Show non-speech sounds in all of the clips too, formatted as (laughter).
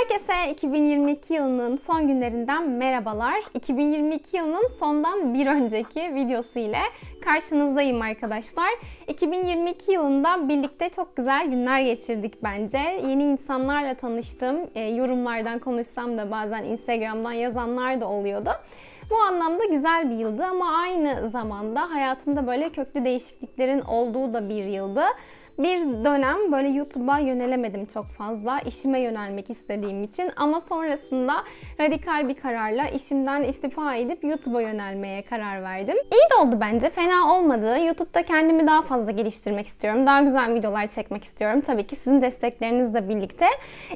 Herkese 2022 yılının son günlerinden merhabalar. 2022 yılının sondan bir önceki videosu ile karşınızdayım arkadaşlar. 2022 yılında birlikte çok güzel günler geçirdik bence. Yeni insanlarla tanıştım. E, yorumlardan konuşsam da bazen Instagram'dan yazanlar da oluyordu. Bu anlamda güzel bir yıldı ama aynı zamanda hayatımda böyle köklü değişikliklerin olduğu da bir yıldı. Bir dönem böyle YouTube'a yönelemedim çok fazla. işime yönelmek istediğim için ama sonrasında radikal bir kararla işimden istifa edip YouTube'a yönelmeye karar verdim. İyi de oldu bence. Fena olmadı. YouTube'da kendimi daha fazla geliştirmek istiyorum. Daha güzel videolar çekmek istiyorum. Tabii ki sizin desteklerinizle birlikte.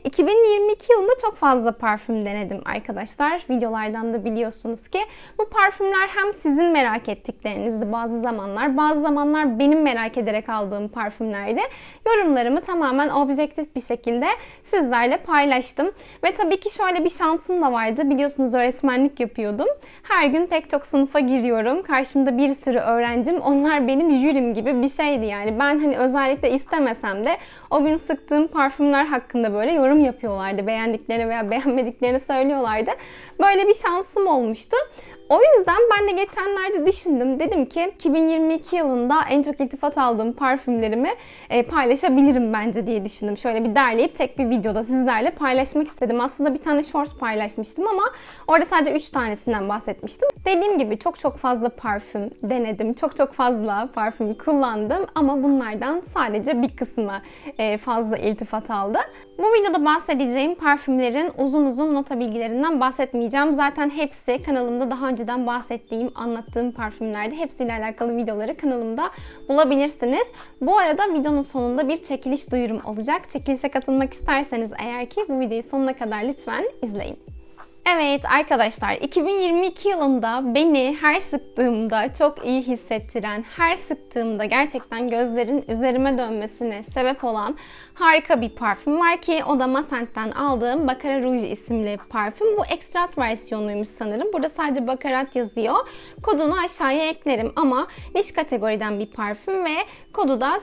2022 yılında çok fazla parfüm denedim arkadaşlar. Videolardan da biliyorsunuz ki bu parfümler hem sizin merak ettiklerinizdi bazı zamanlar, bazı zamanlar benim merak ederek aldığım parfümlerdi. Yorumlarımı tamamen objektif bir şekilde sizlerle paylaştım. Ve tabii ki şöyle bir şansım da vardı. Biliyorsunuz öğretmenlik yapıyordum. Her gün pek çok sınıfa giriyorum. Karşımda bir sürü öğrencim. Onlar benim jürim gibi bir şeydi yani. Ben hani özellikle istemesem de o gün sıktığım parfümler hakkında böyle yorum yapıyorlardı. Beğendiklerini veya beğenmediklerini söylüyorlardı. Böyle bir şansım olmuştu. O yüzden ben de geçenlerde düşündüm. Dedim ki 2022 yılında en çok iltifat aldığım parfümlerimi e, paylaşabilirim bence diye düşündüm. Şöyle bir derleyip tek bir videoda sizlerle paylaşmak istedim. Aslında bir tane shorts paylaşmıştım ama orada sadece 3 tanesinden bahsetmiştim. Dediğim gibi çok çok fazla parfüm denedim. Çok çok fazla parfüm kullandım ama bunlardan sadece bir kısmı e, fazla iltifat aldı. Bu videoda bahsedeceğim parfümlerin uzun uzun nota bilgilerinden bahsetmeyeceğim. Zaten hepsi kanalımda daha önceden bahsettiğim, anlattığım parfümlerde hepsiyle alakalı videoları kanalımda bulabilirsiniz. Bu arada videonun sonunda bir çekiliş duyurum olacak. Çekilişe katılmak isterseniz eğer ki bu videoyu sonuna kadar lütfen izleyin. Evet arkadaşlar 2022 yılında beni her sıktığımda çok iyi hissettiren, her sıktığımda gerçekten gözlerin üzerime dönmesine sebep olan harika bir parfüm var ki o da Masent'ten aldığım Baccarat Rouge isimli parfüm. Bu ekstrat versiyonuymuş sanırım. Burada sadece Baccarat yazıyor. Kodunu aşağıya eklerim ama niş kategoriden bir parfüm ve kodu da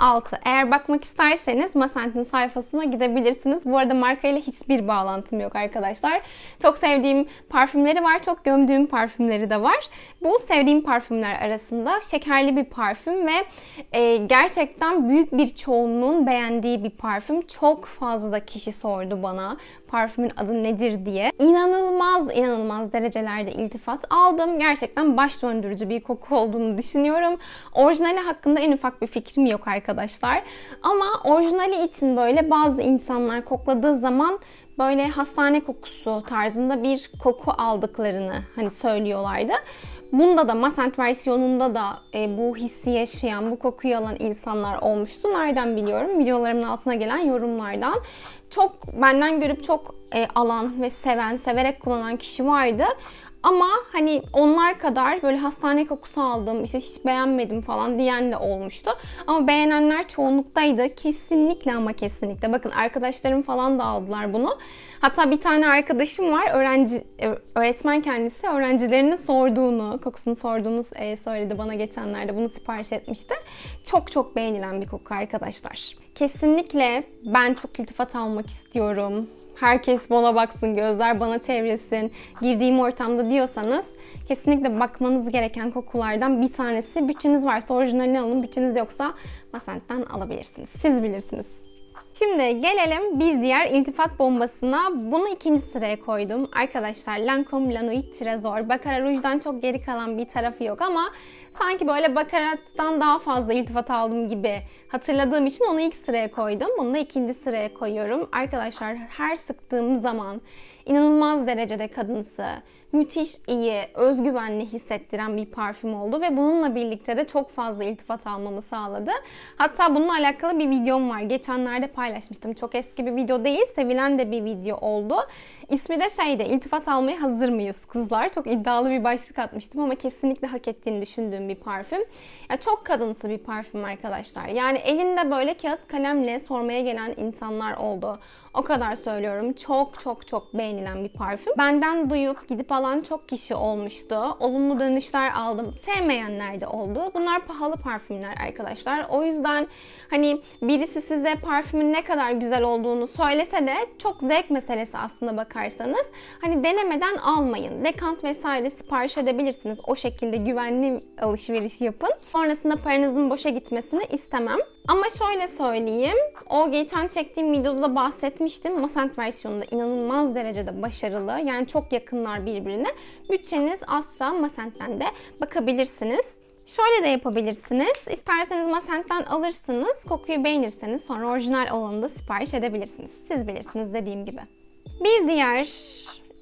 006. Eğer bakmak isterseniz Masent'in sayfasına gidebilirsiniz. Bu arada markayla hiçbir bağlantım yok arkadaşlar. Çok sevdiğim parfümleri var, çok gömdüğüm parfümleri de var. Bu sevdiğim parfümler arasında şekerli bir parfüm ve e, gerçekten büyük bir çoğunluğun beğendiği bir parfüm. Çok fazla kişi sordu bana parfümün adı nedir diye. İnanılmaz inanılmaz derecelerde iltifat aldım. Gerçekten baş döndürücü bir koku olduğunu düşünüyorum. Orijinali hakkında en ufak bir fikrim yok arkadaşlar. Ama orijinali için böyle bazı insanlar kokladığı zaman böyle hastane kokusu tarzında bir koku aldıklarını hani söylüyorlardı. Bunda da Masent versiyonunda da e, bu hissi yaşayan, bu kokuyu alan insanlar olmuştu. Nereden biliyorum? Videolarımın altına gelen yorumlardan. Çok benden görüp çok e, alan ve seven, severek kullanan kişi vardı. Ama hani onlar kadar böyle hastane kokusu aldım, işte hiç beğenmedim falan diyen de olmuştu. Ama beğenenler çoğunluktaydı. Kesinlikle ama kesinlikle. Bakın arkadaşlarım falan da aldılar bunu. Hatta bir tane arkadaşım var, öğrenci öğretmen kendisi öğrencilerine sorduğunu, kokusunu sorduğunu e, söyledi bana geçenlerde. Bunu sipariş etmişti. Çok çok beğenilen bir koku arkadaşlar. Kesinlikle ben çok iltifat almak istiyorum herkes bana baksın, gözler bana çevresin, girdiğim ortamda diyorsanız kesinlikle bakmanız gereken kokulardan bir tanesi. Bütçeniz varsa orijinalini alın, bütçeniz yoksa Masent'ten alabilirsiniz. Siz bilirsiniz. Şimdi gelelim bir diğer iltifat bombasına. Bunu ikinci sıraya koydum. Arkadaşlar Lancome La Nuit Trésor. Baccarat Rouge'dan çok geri kalan bir tarafı yok ama sanki böyle Baccarat'tan daha fazla iltifat aldım gibi hatırladığım için onu ilk sıraya koydum. Bunu da ikinci sıraya koyuyorum. Arkadaşlar her sıktığım zaman inanılmaz derecede kadınsı, müthiş iyi, özgüvenli hissettiren bir parfüm oldu ve bununla birlikte de çok fazla iltifat almamı sağladı. Hatta bununla alakalı bir videom var. Geçenlerde paylaşmıştım. Çok eski bir video değil, sevilen de bir video oldu. İsmi de şeyde, iltifat almaya hazır mıyız kızlar? Çok iddialı bir başlık atmıştım ama kesinlikle hak ettiğini düşündüğüm bir parfüm. Yani çok kadınsı bir parfüm arkadaşlar. Yani elinde böyle kağıt kalemle sormaya gelen insanlar oldu. O kadar söylüyorum. Çok çok çok beğenilen bir parfüm. Benden duyup gidip alan çok kişi olmuştu. Olumlu dönüşler aldım. Sevmeyenler de oldu. Bunlar pahalı parfümler arkadaşlar. O yüzden hani birisi size parfümün ne kadar güzel olduğunu söylese de çok zevk meselesi aslında bakarsanız. Hani denemeden almayın. Dekant vesaire sipariş edebilirsiniz. O şekilde güvenli alışveriş yapın. Sonrasında paranızın boşa gitmesini istemem. Ama şöyle söyleyeyim. O geçen çektiğim videoda da bahsetmiştim. Masent versiyonunda inanılmaz derecede başarılı. Yani çok yakınlar birbirine. Bütçeniz azsa Masent'ten de bakabilirsiniz. Şöyle de yapabilirsiniz. İsterseniz Masent'ten alırsınız. Kokuyu beğenirseniz sonra orijinal olanı da sipariş edebilirsiniz. Siz bilirsiniz dediğim gibi. Bir diğer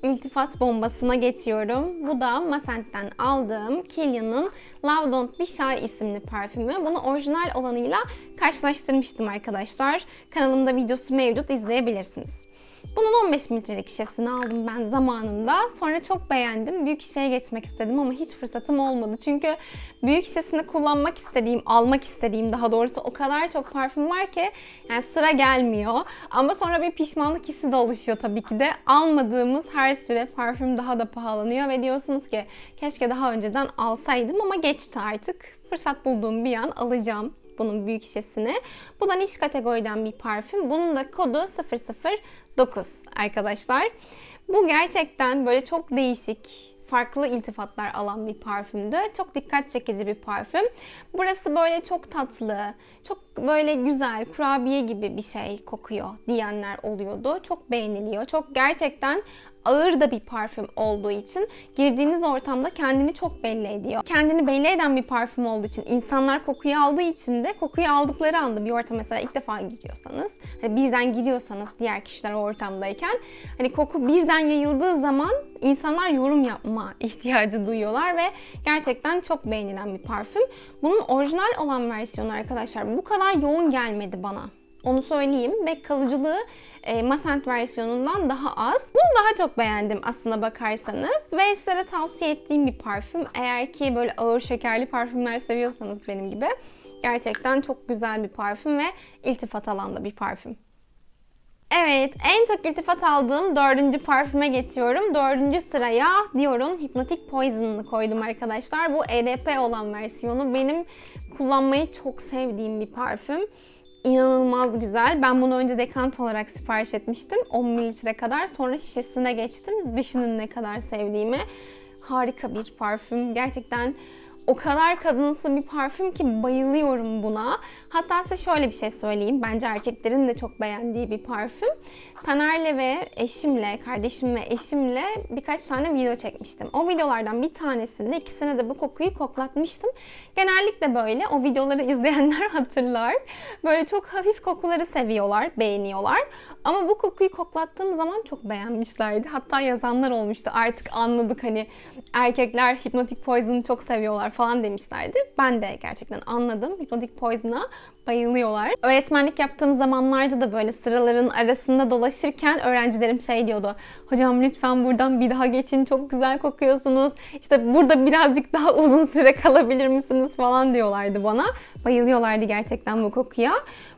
iltifat bombasına geçiyorum. Bu da Masent'ten aldığım Kilian'ın Love Don't Be Shy isimli parfümü. Bunu orijinal olanıyla karşılaştırmıştım arkadaşlar. Kanalımda videosu mevcut izleyebilirsiniz. Bunun 15 mililitrelik şişesini aldım ben zamanında. Sonra çok beğendim. Büyük şişeye geçmek istedim ama hiç fırsatım olmadı. Çünkü büyük şişesini kullanmak istediğim, almak istediğim daha doğrusu o kadar çok parfüm var ki yani sıra gelmiyor. Ama sonra bir pişmanlık hissi de oluşuyor tabii ki de. Almadığımız her süre parfüm daha da pahalanıyor ve diyorsunuz ki keşke daha önceden alsaydım ama geçti artık. Fırsat bulduğum bir an alacağım bunun büyük şişesini. Bu da niş kategoriden bir parfüm. Bunun da kodu 009 arkadaşlar. Bu gerçekten böyle çok değişik farklı iltifatlar alan bir parfümdü. Çok dikkat çekici bir parfüm. Burası böyle çok tatlı, çok böyle güzel, kurabiye gibi bir şey kokuyor diyenler oluyordu. Çok beğeniliyor. Çok gerçekten ağır da bir parfüm olduğu için girdiğiniz ortamda kendini çok belli ediyor. Kendini belli eden bir parfüm olduğu için insanlar kokuyu aldığı için de kokuyu aldıkları anda bir ortam mesela ilk defa giriyorsanız hani birden giriyorsanız diğer kişiler o ortamdayken hani koku birden yayıldığı zaman insanlar yorum yapma (laughs) ihtiyacı duyuyorlar ve gerçekten çok beğenilen bir parfüm. Bunun orijinal olan versiyonu arkadaşlar bu kadar yoğun gelmedi bana. Onu söyleyeyim ve kalıcılığı e, Masent versiyonundan daha az. Bunu daha çok beğendim aslında bakarsanız ve size tavsiye ettiğim bir parfüm. Eğer ki böyle ağır şekerli parfümler seviyorsanız benim gibi gerçekten çok güzel bir parfüm ve iltifat alanda bir parfüm. Evet, en çok iltifat aldığım dördüncü parfüme geçiyorum. Dördüncü sıraya Dior'un Hypnotic Poison'ını koydum arkadaşlar. Bu EDP olan versiyonu benim kullanmayı çok sevdiğim bir parfüm inanılmaz güzel. Ben bunu önce dekant olarak sipariş etmiştim. 10 mililitre kadar. Sonra şişesine geçtim. Düşünün ne kadar sevdiğimi. Harika bir parfüm. Gerçekten o kadar kadınsı bir parfüm ki bayılıyorum buna. Hatta size şöyle bir şey söyleyeyim. Bence erkeklerin de çok beğendiği bir parfüm. Taner'le ve eşimle, kardeşim ve eşimle birkaç tane video çekmiştim. O videolardan bir tanesinde ikisine de bu kokuyu koklatmıştım. Genellikle böyle o videoları (laughs) izleyenler hatırlar. Böyle çok hafif kokuları seviyorlar, beğeniyorlar. Ama bu kokuyu koklattığım zaman çok beğenmişlerdi. Hatta yazanlar olmuştu. Artık anladık hani erkekler Hypnotic Poison'ı çok seviyorlar falan demişlerdi. Ben de gerçekten anladım. Hypnotic Poison'a bayılıyorlar. Öğretmenlik yaptığım zamanlarda da böyle sıraların arasında dolaşırken öğrencilerim şey diyordu. Hocam lütfen buradan bir daha geçin çok güzel kokuyorsunuz. İşte burada birazcık daha uzun süre kalabilir misiniz falan diyorlardı bana. Bayılıyorlardı gerçekten bu kokuya.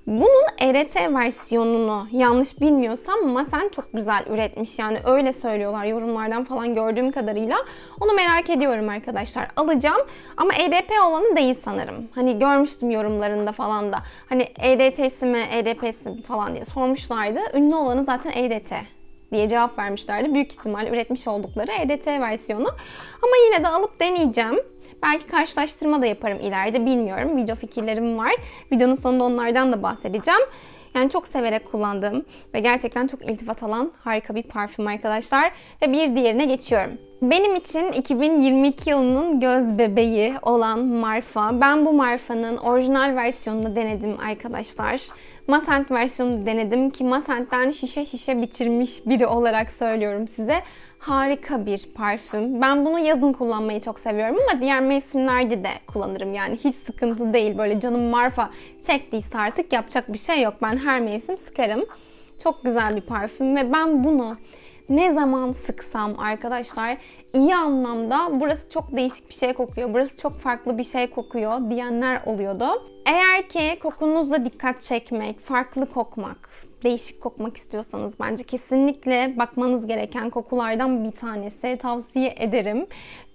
Bunun ERT versiyonunu yanlış bilmiyorsam Masen çok güzel üretmiş. Yani öyle söylüyorlar yorumlardan falan gördüğüm kadarıyla. Onu merak ediyorum arkadaşlar. Alacağım ama EDP olanı değil sanırım. Hani görmüştüm yorumlarında falan da. Hani EDT'si mi EDP'si mi falan diye sormuşlardı. Ünlü olanı zaten EDT diye cevap vermişlerdi. Büyük ihtimal üretmiş oldukları EDT versiyonu. Ama yine de alıp deneyeceğim. Belki karşılaştırma da yaparım ileride bilmiyorum. Video fikirlerim var. Videonun sonunda onlardan da bahsedeceğim. Yani çok severek kullandığım ve gerçekten çok iltifat alan harika bir parfüm arkadaşlar. Ve bir diğerine geçiyorum. Benim için 2022 yılının göz bebeği olan Marfa. Ben bu Marfa'nın orijinal versiyonunu denedim arkadaşlar. Masent versiyonunu denedim ki Masent'ten şişe şişe bitirmiş biri olarak söylüyorum size. Harika bir parfüm. Ben bunu yazın kullanmayı çok seviyorum ama diğer mevsimlerde de kullanırım. Yani hiç sıkıntı değil. Böyle canım marfa çektiyse artık yapacak bir şey yok. Ben her mevsim sıkarım. Çok güzel bir parfüm ve ben bunu ne zaman sıksam arkadaşlar iyi anlamda burası çok değişik bir şey kokuyor, burası çok farklı bir şey kokuyor diyenler oluyordu. Eğer ki kokunuzla dikkat çekmek, farklı kokmak, değişik kokmak istiyorsanız bence kesinlikle bakmanız gereken kokulardan bir tanesi. Tavsiye ederim.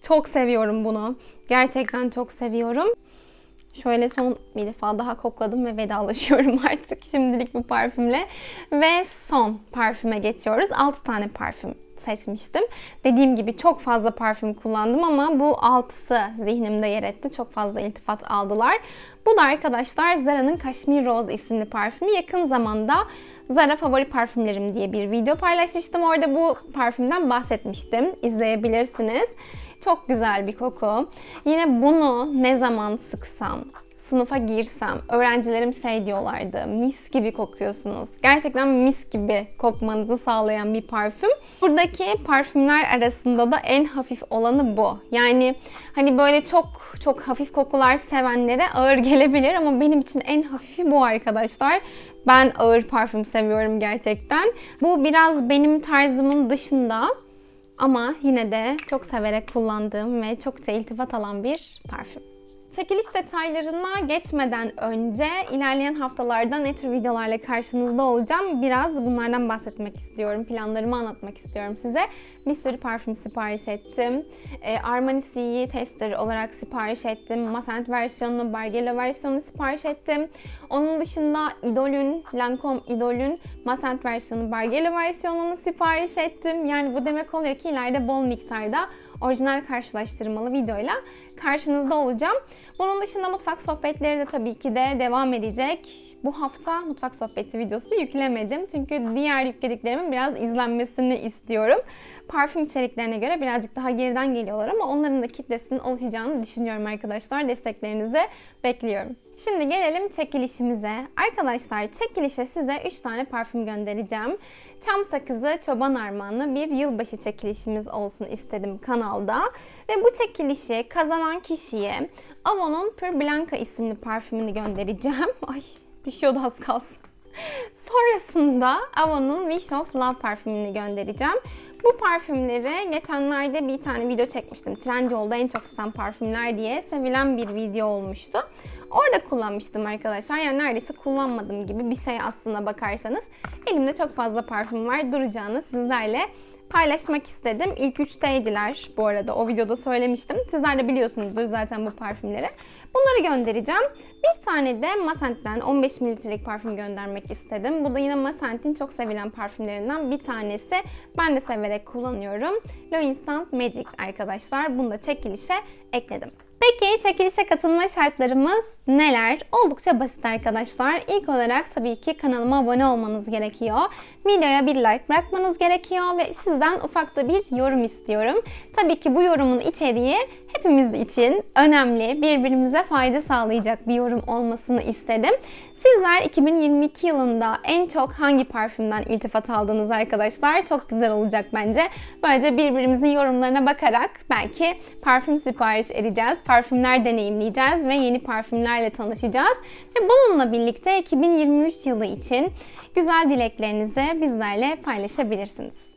Çok seviyorum bunu. Gerçekten çok seviyorum. Şöyle son bir defa daha kokladım ve vedalaşıyorum (laughs) artık şimdilik bu parfümle. Ve son parfüme geçiyoruz. 6 tane parfüm seçmiştim. Dediğim gibi çok fazla parfüm kullandım ama bu altısı zihnimde yer etti. Çok fazla iltifat aldılar. Bu da arkadaşlar Zara'nın Kashmir Rose isimli parfümü. Yakın zamanda Zara favori parfümlerim diye bir video paylaşmıştım. Orada bu parfümden bahsetmiştim. İzleyebilirsiniz. Çok güzel bir koku. Yine bunu ne zaman sıksam, sınıfa girsem öğrencilerim şey diyorlardı. Mis gibi kokuyorsunuz. Gerçekten mis gibi kokmanızı sağlayan bir parfüm. Buradaki parfümler arasında da en hafif olanı bu. Yani hani böyle çok çok hafif kokular sevenlere ağır (laughs) gelebilir ama benim için en hafifi bu arkadaşlar. Ben ağır parfüm seviyorum gerçekten. Bu biraz benim tarzımın dışında ama yine de çok severek kullandığım ve çokça iltifat alan bir parfüm. Çekiliş detaylarına geçmeden önce ilerleyen haftalarda ne tür videolarla karşınızda olacağım biraz bunlardan bahsetmek istiyorum. Planlarımı anlatmak istiyorum size. Bir sürü parfüm sipariş ettim. E, Armani CE Tester olarak sipariş ettim. Masent versiyonunu, Bargello versiyonunu sipariş ettim. Onun dışında Idol'ün, Lancome Idol'ün Masent versiyonu, Bargello versiyonunu sipariş ettim. Yani bu demek oluyor ki ileride bol miktarda orijinal karşılaştırmalı videoyla karşınızda olacağım. Bunun dışında mutfak sohbetleri de tabii ki de devam edecek. Bu hafta mutfak sohbeti videosu yüklemedim. Çünkü diğer yüklediklerimin biraz izlenmesini istiyorum. Parfüm içeriklerine göre birazcık daha geriden geliyorlar ama onların da kitlesinin oluşacağını düşünüyorum arkadaşlar. Desteklerinizi bekliyorum. Şimdi gelelim çekilişimize. Arkadaşlar çekilişe size 3 tane parfüm göndereceğim. Çam sakızı çoban armağanlı bir yılbaşı çekilişimiz olsun istedim kanalda. Ve bu çekilişi kazanan kişiye Avon'un Pure Blanca isimli parfümünü göndereceğim. (laughs) Ay düşüyordu az kalsın. Sonrasında Avon'un Wish of Love parfümünü göndereceğim. Bu parfümleri geçenlerde bir tane video çekmiştim. Trendyol'da en çok satan parfümler diye sevilen bir video olmuştu. Orada kullanmıştım arkadaşlar. Yani neredeyse kullanmadım gibi bir şey aslında bakarsanız. Elimde çok fazla parfüm var. Duracağını sizlerle paylaşmak istedim. İlk üçteydiler bu arada. O videoda söylemiştim. Sizler de biliyorsunuzdur zaten bu parfümleri. Bunları göndereceğim. Bir tane de Masent'ten 15 mililitrelik parfüm göndermek istedim. Bu da yine Masent'in çok sevilen parfümlerinden bir tanesi. Ben de severek kullanıyorum. Lo Instant Magic arkadaşlar. Bunu da çekilişe ekledim. Peki çekilişe katılma şartlarımız neler? Oldukça basit arkadaşlar. İlk olarak tabii ki kanalıma abone olmanız gerekiyor. Videoya bir like bırakmanız gerekiyor ve sizden ufak da bir yorum istiyorum. Tabii ki bu yorumun içeriği hepimiz için önemli, birbirimize fayda sağlayacak bir yorum olmasını istedim. Sizler 2022 yılında en çok hangi parfümden iltifat aldınız arkadaşlar? Çok güzel olacak bence. Böylece birbirimizin yorumlarına bakarak belki parfüm sipariş edeceğiz, parfümler deneyimleyeceğiz ve yeni parfümlerle tanışacağız. Ve bununla birlikte 2023 yılı için güzel dileklerinizi bizlerle paylaşabilirsiniz.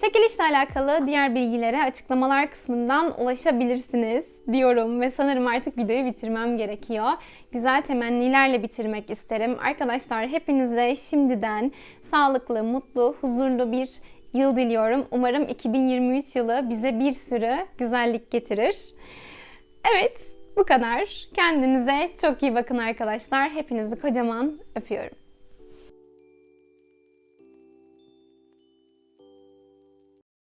Çekilişle alakalı diğer bilgilere açıklamalar kısmından ulaşabilirsiniz diyorum ve sanırım artık videoyu bitirmem gerekiyor. Güzel temennilerle bitirmek isterim. Arkadaşlar hepinize şimdiden sağlıklı, mutlu, huzurlu bir yıl diliyorum. Umarım 2023 yılı bize bir sürü güzellik getirir. Evet, bu kadar. Kendinize çok iyi bakın arkadaşlar. Hepinizi kocaman öpüyorum.